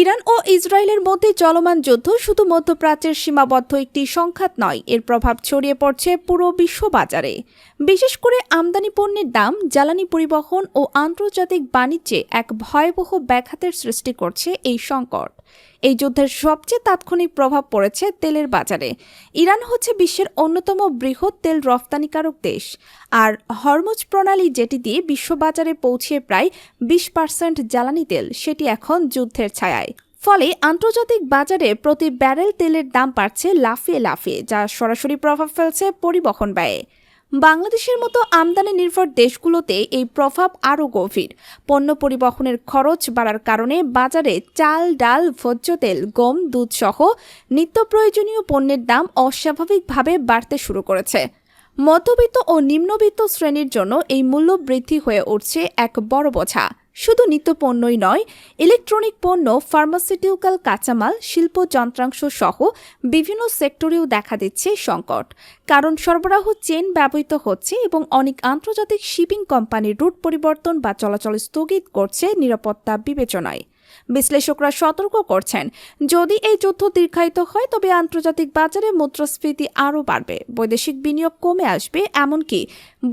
Iran ও ইসরায়েলের মধ্যে চলমান যুদ্ধ শুধু মধ্যপ্রাচ্যের সীমাবদ্ধ একটি সংঘাত নয়, এর প্রভাব ছড়িয়ে পড়ছে পুরো বিশ্ববাজারে। বিশেষ করে আমদানি পণ্যের দাম, জ্বালানি পরিবহন ও আন্তর্জাতিক বাণিজ্যে এক ভয়াবহ ব্যাঘাতের সৃষ্টি করছে এই সংকট। এই যুদ্ধের সবচেয়ে তাৎক্ষণিক প্রভাব পড়েছে তেলের বাজারে। ইরান হচ্ছে বিশ্বের অন্যতম বৃহৎ তেল রফতানিকারক দেশ। আর হরমুজ প্রণালী যেটি দিয়ে বিশ্ববাজারে পৌঁছে প্রায় বিশ পার্সেন্ট জ্বালানি তেল, সেটি এখন যুদ্ধের ছায়ায়। ফলে আন্তর্জাতিক বাজারে প্রতি ব্যারেল তেলের দাম বাড়ছে লাফিয়ে লাফিয়ে, যা সরাসরি প্রভাব ফেলছে পরিবহন ব্যয়ে। বাংলাদেশের মতো আমদানি নির্ভর দেশগুলোতে এই প্রভাব আরও গভীর। পণ্য পরিবহনের খরচ বাড়ার কারণে বাজারে চাল, ডাল, ভোজ্য তেল, গম, দুধসহ নিত্য প্রয়োজনীয় পণ্যের দাম অস্বাভাবিকভাবে বাড়তে শুরু করেছে। মধ্যবিত্ত ও নিম্নবিত্ত শ্রেণির জন্য এই মূল্য বৃদ্ধি হয়ে উঠছে এক বড় বোঝা। শুধু নিত্য পণ্যই নয়, ইলেকট্রনিক পণ্য, ফার্মাসিউটিক্যাল কাঁচামাল, শিল্প যন্ত্রাংশ সহ বিভিন্ন সেক্টরেও দেখা দিচ্ছে সংকট। কারণ সরবরাহ চেন ব্যবহৃত হচ্ছে এবং অনেক আন্তর্জাতিক শিপিং কোম্পানির রুট পরিবর্তন বা চলাচল স্থগিত করছে নিরাপত্তা বিবেচনায়। বিশ্লেষকরা সতর্ক করছেন, যদি এই যুদ্ধ দীর্ঘায়িত হয়, তবে আন্তর্জাতিক বাজারে মুদ্রাস্ফীতি আরও বাড়বে, বৈদেশিক বিনিয়োগ কমে আসবে, এমনকি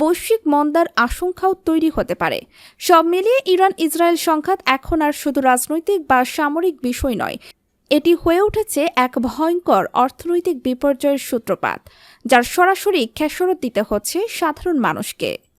বৈশ্বিক মন্দার আশঙ্কাও তৈরি হতে পারে। সব মিলিয়ে ইরান ইসরায়েল সংঘাত এখন আর শুধু রাজনৈতিক বা সামরিক বিষয় নয়, এটি হয়ে উঠেছে এক ভয়ঙ্কর অর্থনৈতিক বিপর্যয়ের সূত্রপাত, যার সরাসরি খেসরত দিতে হচ্ছে সাধারণ মানুষকে।